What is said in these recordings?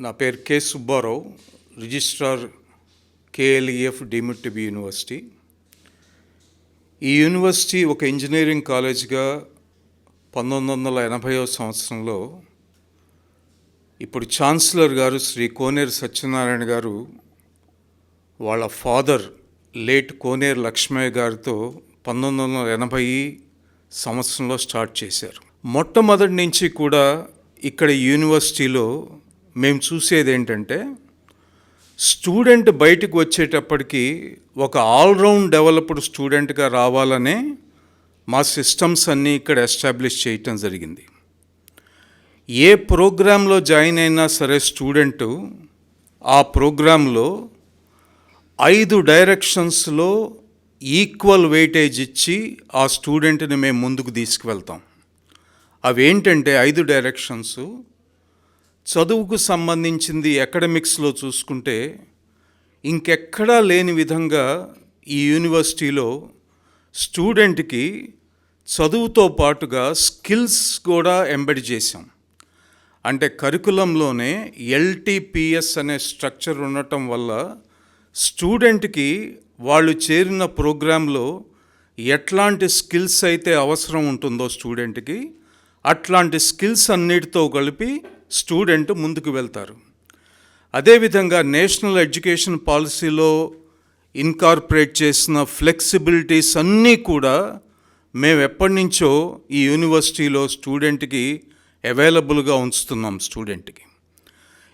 నా పేరు K Subbarao registrar KLEF deemed university. ఈ యూనివర్సిటీ ఒక ఇంజనీరింగ్ కాలేజ్గా పంతొమ్మిది వందల ఎనభైవ సంవత్సరంలో ఇప్పుడు ఛాన్సలర్ గారు శ్రీ కోనేరు సత్యనారాయణ గారు వాళ్ళ ఫాదర్ లేట్ కోనేరు లక్ష్మయ్య గారితో పంతొమ్మిది వందల ఎనభై సంవత్సరంలో స్టార్ట్ చేశారు. మొట్టమొదటి నుంచి కూడా ఇక్కడ యూనివర్సిటీలో మేము చూసేది ఏంటంటే స్టూడెంట్ బయటకు వచ్చేటప్పటికి ఒక ఆల్రౌండ్ డెవలప్డ్ స్టూడెంట్గా రావాలనే మా సిస్టమ్స్ అన్నీ ఇక్కడ ఎస్టాబ్లిష్ చేయటం జరిగింది. ఏ ప్రోగ్రాంలో జాయిన్ అయినా సరే స్టూడెంటు ఆ ప్రోగ్రాంలో ఐదు డైరెక్షన్స్లో ఈక్వల్ వెయిటేజ్ ఇచ్చి ఆ స్టూడెంట్ని మేము ముందుకు తీసుకువెళ్తాం. అవేంటంటే ఐదు డైరెక్షన్స్ చదువుకు సంబంధించింది అకాడమిక్స్లో చూసుకుంటే ఇంకెక్కడా లేని విధంగా ఈ యూనివర్సిటీలో స్టూడెంట్కి చదువుతో పాటుగా స్కిల్స్ కూడా ఎంబెడ్ చేశాం. అంటే కరికులంలోనే ఎల్టీపీఎస్ అనే స్ట్రక్చర్ ఉండటం వల్ల స్టూడెంట్కి వాళ్ళు చేరిన ప్రోగ్రాంలో ఎట్లాంటి స్కిల్స్ అయితే అవసరం ఉంటుందో స్టూడెంట్కి అట్లాంటి స్కిల్స్ అన్నిటితో కలిపి స్టూడెంట్ ముందుకు వెళ్తారు. అదేవిధంగా నేషనల్ ఎడ్యుకేషన్ పాలసీలో ఇన్కార్పొరేట్ చేసిన ఫ్లెక్సిబిలిటీస్ అన్నీ కూడా మేము ఎప్పటి నుంచో ఈ యూనివర్సిటీలో స్టూడెంట్కి అవైలబుల్గా ఉంచుతున్నాం స్టూడెంట్కి.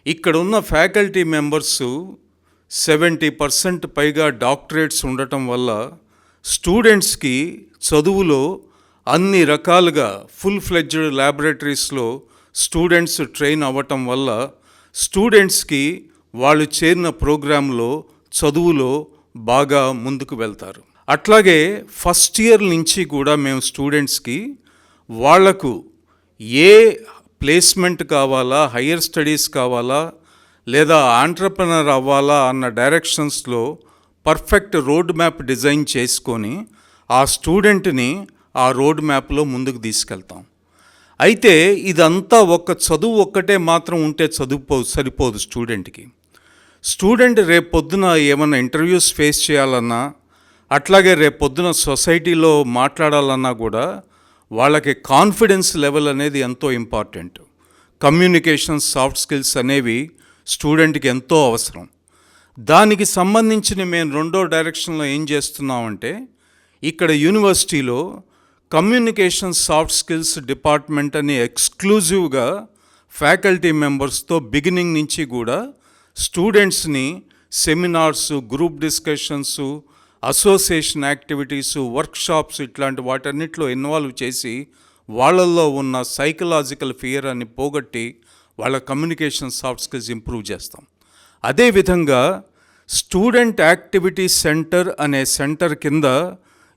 ఇక్కడ ఉన్న ఫ్యాకల్టీ మెంబర్స్ సెవెంటీ పర్సెంట్ పైగా డాక్టరేట్స్ ఉండటం వల్ల స్టూడెంట్స్కి చదువులో అన్ని రకాలుగా ఫుల్ ఫ్లెడ్జ్డ్ ల్యాబొరేటరీస్లో స్టూడెంట్స్ ట్రైన్ అవ్వటం వల్ల స్టూడెంట్స్కి వాళ్ళు చేరిన ప్రోగ్రాంలో చదువులో బాగా ముందుకు వెళ్తారు. అట్లాగే ఫస్ట్ ఇయర్ నుంచి కూడా మేము స్టూడెంట్స్కి వాళ్ళకు ఏ ప్లేస్మెంట్ కావాలా హయ్యర్ స్టడీస్ కావాలా లేదా ఆంటర్ప్రనర్ అవ్వాలా అన్న డైరెక్షన్స్లో పర్ఫెక్ట్ రోడ్ మ్యాప్ డిజైన్ చేసుకొని ఆ స్టూడెంట్ని ఆ రోడ్ మ్యాప్లో ముందుకు తీసుకెళ్తాం. అయితే ఇదంతా ఒక్క చదువు ఒక్కటే మాత్రం ఉంటే చదువుపో సరిపోదు స్టూడెంట్కి. స్టూడెంట్ రేపు పొద్దున ఏమైనా ఇంటర్వ్యూస్ ఫేస్ చేయాలన్నా అట్లాగే రేపు పొద్దున సొసైటీలో మాట్లాడాలన్నా కూడా వాళ్ళకి కాన్ఫిడెన్స్ లెవెల్ అనేది ఎంతో ఇంపార్టెంట్. కమ్యూనికేషన్ సాఫ్ట్ స్కిల్స్ అనేవి స్టూడెంట్కి ఎంతో అవసరం. దానికి సంబంధించిన మేము రెండో డైరెక్షన్లో ఏం చేస్తున్నామంటే ఇక్కడ యూనివర్సిటీలో కమ్యూనికేషన్ సాఫ్ట్ స్కిల్స్ డిపార్ట్మెంట్ అని ఎక్స్క్లూజివ్గా ఫ్యాకల్టీ మెంబర్స్తో బిగినింగ్ నుంచి కూడా స్టూడెంట్స్ని seminars group discussions association activities workshops ఇట్లాంటి వాటన్నిటిలో ఇన్వాల్వ్ చేసి వాళ్ళల్లో ఉన్న సైకలాజికల్ ఫియర్ అని పోగొట్టి వాళ్ళ కమ్యూనికేషన్ సాఫ్ట్ స్కిల్స్ ఇంప్రూవ్ చేస్తాం. అదేవిధంగా స్టూడెంట్ యాక్టివిటీ సెంటర్ అనే సెంటర్ కింద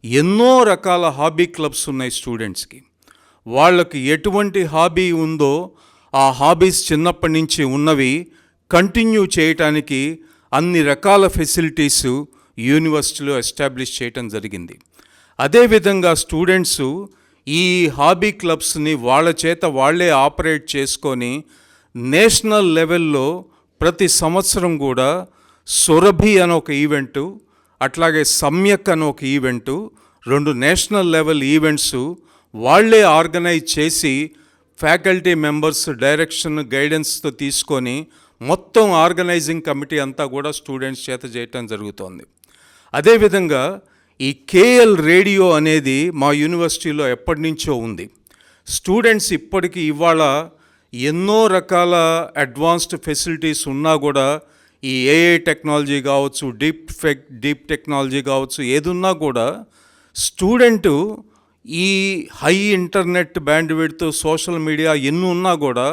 ఎన్నో రకాల హాబీ క్లబ్స్ ఉన్నాయి స్టూడెంట్స్కి. వాళ్ళకి ఎటువంటి హాబీ ఉందో ఆ హాబీస్ చిన్నప్పటి నుంచి ఉన్నవి కంటిన్యూ చేయటానికి అన్ని రకాల ఫెసిలిటీస్ యూనివర్సిటీలో ఎస్టాబ్లిష్ చేయటం జరిగింది. అదేవిధంగా స్టూడెంట్స్ ఈ హాబీ క్లబ్స్ని వాళ్ళ చేత వాళ్ళే ఆపరేట్ చేసుకొని నేషనల్ లెవెల్లో ప్రతి సంవత్సరం కూడా సురభి అని ఒక ఈవెంటు అట్లాగే సమ్యక్ అని ఒక ఈవెంటు రెండు నేషనల్ లెవెల్ ఈవెంట్స్ వాళ్ళే ఆర్గనైజ్ చేసి ఫ్యాకల్టీ మెంబర్స్ డైరెక్షన్ గైడెన్స్తో తీసుకొని మొత్తం ఆర్గనైజింగ్ కమిటీ అంతా కూడా స్టూడెంట్స్ చేత చేయటం జరుగుతోంది. అదేవిధంగా ఈ కేఎల్ రేడియో అనేది మా యూనివర్సిటీలో ఎప్పటి నుంచో ఉంది. స్టూడెంట్స్ ఇప్పటికీ ఇవాళ ఎన్నో రకాల అడ్వాన్స్డ్ ఫెసిలిటీస్ ఉన్నా కూడా ఈ ఏఐ టెక్నాలజీ కావచ్చు డీప్ ఫెక్ డీప్ టెక్నాలజీ కావచ్చు ఏదున్నా కూడా స్టూడెంటు ఈ high internet bandwidth social media ఎన్ని ఉన్నా కూడా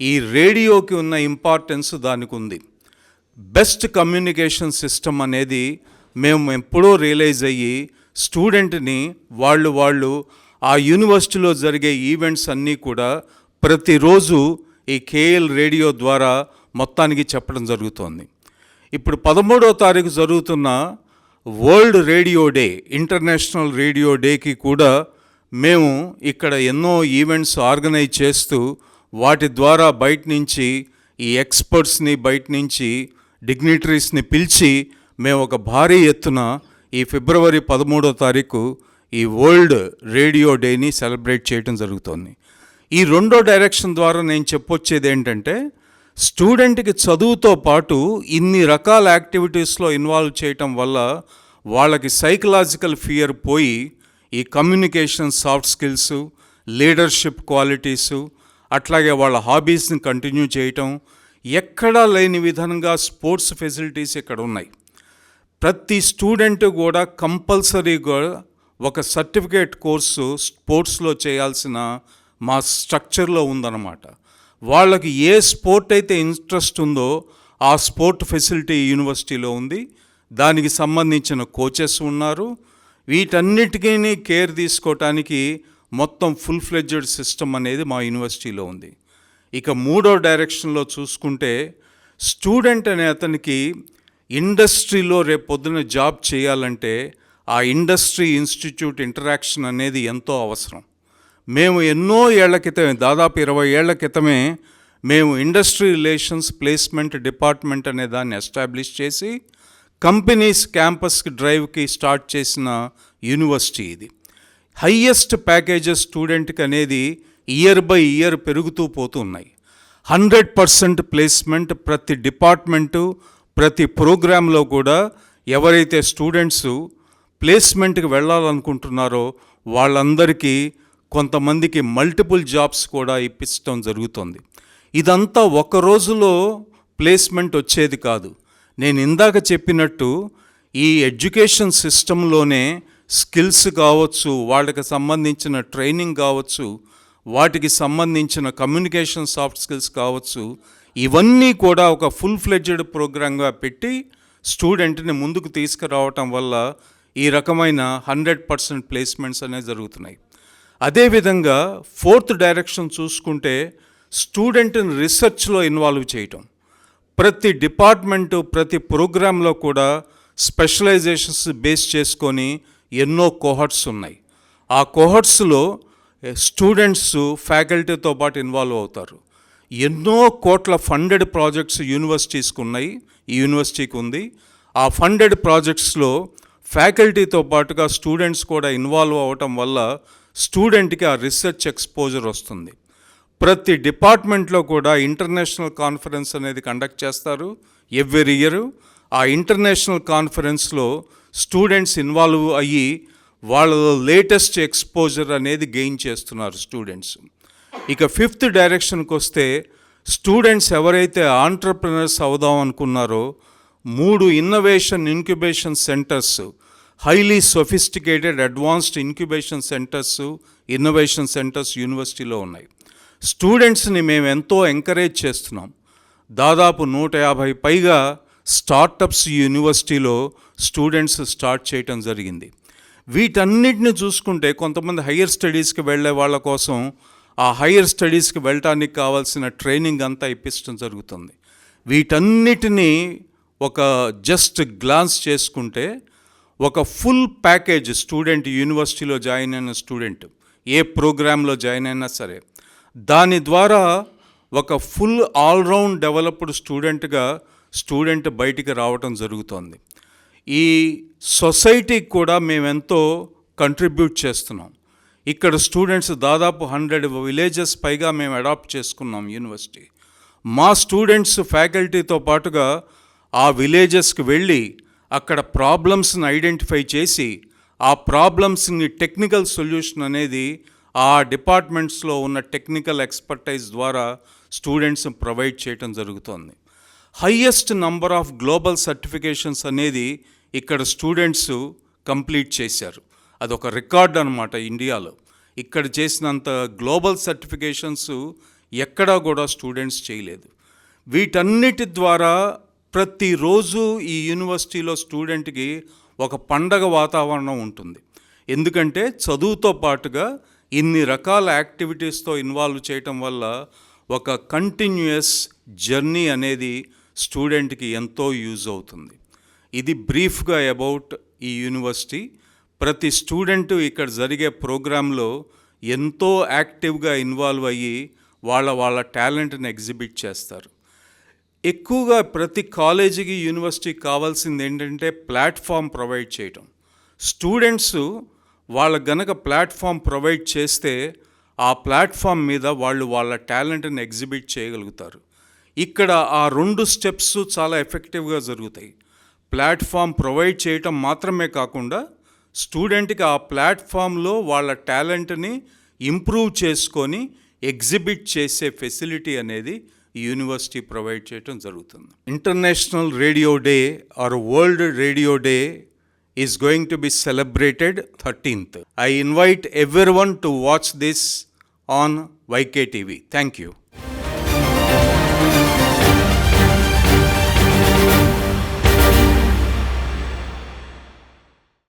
ఈ రేడియోకి ఉన్న ఇంపార్టెన్స్ దానికి ఉంది. బెస్ట్ కమ్యూనికేషన్ సిస్టమ్ అనేది మేము ఎప్పుడో రియలైజ్ అయ్యి స్టూడెంట్ని వాళ్ళు వాళ్ళు ఆ యూనివర్సిటీలో జరిగే ఈవెంట్స్ అన్నీ కూడా ప్రతిరోజు ఈ కేఎల్ రేడియో ద్వారా మొత్తానికి చెప్పడం జరుగుతోంది. ఇప్పుడు పదమూడవ తారీఖు జరుగుతున్న world radio day international radio డేకి కూడా మేము ఇక్కడ ఎన్నో ఈవెంట్స్ ఆర్గనైజ్ చేస్తూ వాటి ద్వారా బయట నుంచి ఈ ఎక్స్పర్ట్స్ని బయట నుంచి డిగ్నిటరీస్ని పిలిచి మేము ఒక భారీ ఎత్తున ఈ ఫిబ్రవరి పదమూడో తారీఖు ఈ వరల్డ్ రేడియో డేని సెలబ్రేట్ చేయడం జరుగుతోంది. ఈ రెండో డైరెక్షన్ ద్వారా నేను చెప్పొచ్చేది ఏంటంటే స్టూడెంట్కి చదువుతో పాటు ఇన్ని రకాల యాక్టివిటీస్లో ఇన్వాల్వ్ చేయటం వల్ల వాళ్ళకి సైకలాజికల్ ఫియర్ పోయి ఈ communication soft skills leadership qualities అట్లాగే వాళ్ళ హాబీస్ని కంటిన్యూ చేయటం ఎక్కడా లేని విధంగా స్పోర్ట్స్ ఫెసిలిటీస్ ఇక్కడ ఉన్నాయి. ప్రతి స్టూడెంట్ కూడా కంపల్సరీగా ఒక సర్టిఫికేట్ కోర్సు స్పోర్ట్స్లో చేయాల్సిన మా స్ట్రక్చర్లో ఉందన్నమాట. వాళ్ళకి ఏ స్పోర్ట్ అయితే ఇంట్రెస్ట్ ఉందో ఆ స్పోర్ట్ ఫెసిలిటీ యూనివర్సిటీలో ఉంది. దానికి సంబంధించిన కోచెస్ ఉన్నారు. వీటన్నిటికీ కేర్ తీసుకోవటానికి మొత్తం ఫుల్ ఫ్లెడ్జెడ్ సిస్టమ్ అనేది మా యూనివర్సిటీలో ఉంది. ఇక మూడో డైరెక్షన్లో చూసుకుంటే స్టూడెంట్ అనే అతనికి ఇండస్ట్రీలో రేపు పొద్దున జాబ్ చేయాలంటే ఆ ఇండస్ట్రీ ఇన్స్టిట్యూట్ ఇంటరాక్షన్ అనేది ఎంతో అవసరం. మేము ఎన్నో ఏళ్ళ క్రితమే దాదాపు ఇరవై ఏళ్ళ క్రితమే మేము ఇండస్ట్రీ రిలేషన్స్ ప్లేస్మెంట్ డిపార్ట్మెంట్ అనే దాన్ని ఎస్టాబ్లిష్ చేసి కంపెనీస్ క్యాంపస్కి డ్రైవ్కి స్టార్ట్ చేసిన యూనివర్సిటీ ఇది. హయ్యెస్ట్ ప్యాకేజెస్ స్టూడెంట్కి అనేది ఇయర్ బై ఇయర్ పెరుగుతూ పోతున్నాయి హండ్రెడ్ పర్సెంట్ ప్లేస్మెంట్ ప్రతి డిపార్ట్మెంటు ప్రతి ప్రోగ్రాంలో కూడా ఎవరైతే స్టూడెంట్స్ ప్లేస్మెంట్కి వెళ్ళాలనుకుంటున్నారో వాళ్ళందరికీ కొంతమందికి మల్టిపుల్ జాబ్స్ కూడా ఇప్పించడం జరుగుతుంది. ఇదంతా ఒక రోజులో ప్లేస్మెంట్ వచ్చేది కాదు. నేను ఇందాక చెప్పినట్టు ఈ ఎడ్యుకేషన్ సిస్టంలోనే స్కిల్స్ కావచ్చు వాళ్ళకి సంబంధించిన ట్రైనింగ్ కావచ్చు వాటికి సంబంధించిన కమ్యూనికేషన్ సాఫ్ట్ స్కిల్స్ కావచ్చు ఇవన్నీ కూడా ఒక ఫుల్ ఫ్లెడ్జెడ్ ప్రోగ్రాంగా పెట్టి స్టూడెంట్ని ముందుకు తీసుకురావటం వల్ల ఈ రకమైన హండ్రెడ్ పర్సెంట్ ప్లేస్మెంట్స్ అనేవి జరుగుతున్నాయి. అదేవిధంగా ఫోర్త్ డైరెక్షన్ చూసుకుంటే స్టూడెంట్ని రీసెర్చ్లో ఇన్వాల్వ్ చేయటం. ప్రతి డిపార్ట్మెంటు ప్రతి ప్రోగ్రాంలో కూడా స్పెషలైజేషన్స్ బేస్ చేసుకొని ఎన్నో కోహర్ట్స్ ఉన్నాయి. ఆ కోహర్ట్స్లో స్టూడెంట్స్ ఫ్యాకల్టీతో పాటు ఇన్వాల్వ్ అవుతారు. ఎన్నో కోట్ల ఫండెడ్ ప్రాజెక్ట్స్ యూనివర్సిటీస్కి ఉన్నాయి. ఈ యూనివర్సిటీకి ఉంది. ఆ ఫండెడ్ ప్రాజెక్ట్స్లో ఫ్యాకల్టీతో పాటుగా స్టూడెంట్స్ కూడా ఇన్వాల్వ్ అవ్వటం వల్ల స్టూడెంట్కి ఆ రీసెర్చ్ ఎక్స్పోజర్ వస్తుంది. ప్రతి డిపార్ట్మెంట్లో కూడా ఇంటర్నేషనల్ కాన్ఫరెన్స్ అనేది కండక్ట్ చేస్తారు. ఎవ్రీ ఇయర్ ఆ ఇంటర్నేషనల్ కాన్ఫరెన్స్లో స్టూడెంట్స్ ఇన్వాల్వ్ అయ్యి వాళ్ళ లేటెస్ట్ ఎక్స్పోజర్ అనేది గెయిన్ చేస్తున్నారు స్టూడెంట్స్. ఇక ఫిఫ్త్ డైరెక్షన్కి వస్తే స్టూడెంట్స్ ఎవరైతే ఆంటర్ప్రినర్స్ అవుదాం అనుకున్నారో మూడు innovation incubation centres highly sophisticated advanced incubation centres innovation centres యూనివర్సిటీలో ఉన్నాయి. స్టూడెంట్స్ని మేము ఎంతో ఎంకరేజ్ చేస్తున్నాం. దాదాపు నూట యాభై పైగా స్టార్టప్స్ యూనివర్సిటీలో స్టూడెంట్స్ స్టార్ట్ చేయటం జరిగింది. వీటన్నిటిని చూసుకుంటే కొంతమంది హయ్యర్ స్టడీస్కి వెళ్ళే వాళ్ళ కోసం ఆ హయ్యర్ స్టడీస్కి వెళ్ళటానికి కావాల్సిన ట్రైనింగ్ అంతా ఇప్పించడం జరుగుతుంది. వీటన్నిటినీ ఒక జస్ట్ గ్లాన్స్ చేసుకుంటే ఒక ఫుల్ ప్యాకేజ్ స్టూడెంట్ యూనివర్సిటీలో జాయిన్ అయిన స్టూడెంట్ ఏ ప్రోగ్రాంలో జాయిన్ అయినా సరే దాని ద్వారా ఒక ఫుల్ ఆల్రౌండ్ డెవలప్డ్ స్టూడెంట్గా స్టూడెంట్ బయటికి రావటం జరుగుతోంది. ఈ సొసైటీకి కూడా మేమెంతో కంట్రిబ్యూట్ చేస్తున్నాం. ఇక్కడ స్టూడెంట్స్ దాదాపు హండ్రెడ్ విలేజెస్ పైగా మేము అడాప్ట్ చేసుకున్నాం యూనివర్సిటీ మా స్టూడెంట్స్ ఫ్యాకల్టీతో పాటుగా ఆ విలేజెస్కి వెళ్ళి అక్కడ ప్రాబ్లమ్స్ని ఐడెంటిఫై చేసి ఆ ప్రాబ్లమ్స్ని టెక్నికల్ సొల్యూషన్ అనేది ఆ డిపార్ట్మెంట్స్లో ఉన్న టెక్నికల్ ఎక్స్పర్టైజ్ ద్వారా స్టూడెంట్స్ని ప్రొవైడ్ చేయటం జరుగుతోంది. Highest number of global certifications అనేది ఇక్కడ స్టూడెంట్స్ కంప్లీట్ చేశారు. అదొక రికార్డ్ అనమాట ఇండియాలో. ఇక్కడ చేసినంత గ్లోబల్ సర్టిఫికేషన్స్ ఎక్కడా కూడా స్టూడెంట్స్ చేయలేదు. వీటన్నిటి ద్వారా ప్రతిరోజు ఈ యూనివర్సిటీలో స్టూడెంట్కి ఒక పండగ వాతావరణం ఉంటుంది. ఎందుకంటే చదువుతో పాటుగా ఇన్ని రకాల యాక్టివిటీస్తో ఇన్వాల్వ్ చేయటం వల్ల ఒక కంటిన్యూయస్ జర్నీ అనేది స్టూడెంట్కి ఎంతో యూజ్ అవుతుంది. ఇది బ్రీఫ్గా అబౌట్ ఈ యూనివర్సిటీ. ప్రతి స్టూడెంట్ ఇక్కడ జరిగే ప్రోగ్రాంలో ఎంతో యాక్టివ్గా ఇన్వాల్వ్ అయ్యి వాళ్ళ వాళ్ళ టాలెంట్ని ఎగ్జిబిట్ చేస్తారు. ఎక్కువగా ప్రతి కాలేజీకి యూనివర్సిటీకి కావాల్సింది ఏంటంటే ప్లాట్ఫామ్ ప్రొవైడ్ చేయటం. స్టూడెంట్స్ వాళ్ళ గనక ప్లాట్ఫామ్ ప్రొవైడ్ చేస్తే ఆ ప్లాట్ఫామ్ మీద వాళ్ళు వాళ్ళ టాలెంట్ని ఎగ్జిబిట్ చేయగలుగుతారు. ఇక్కడ ఆ రెండు స్టెప్స్ చాలా ఎఫెక్టివ్గా జరుగుతాయి. ప్లాట్ఫామ్ ప్రొవైడ్ చేయటం మాత్రమే కాకుండా స్టూడెంట్కి ఆ ప్లాట్ఫామ్లో వాళ్ళ టాలెంట్ని ఇంప్రూవ్ చేసుకొని ఎగ్జిబిట్ చేసే ఫెసిలిటీ అనేది ఈ యూనివర్సిటీ ప్రొవైడ్ చేయటం జరుగుతుంది international radio day or world radio day is going to be celebrated 13th. I invite everyone to watch this on YKTV. Thank you.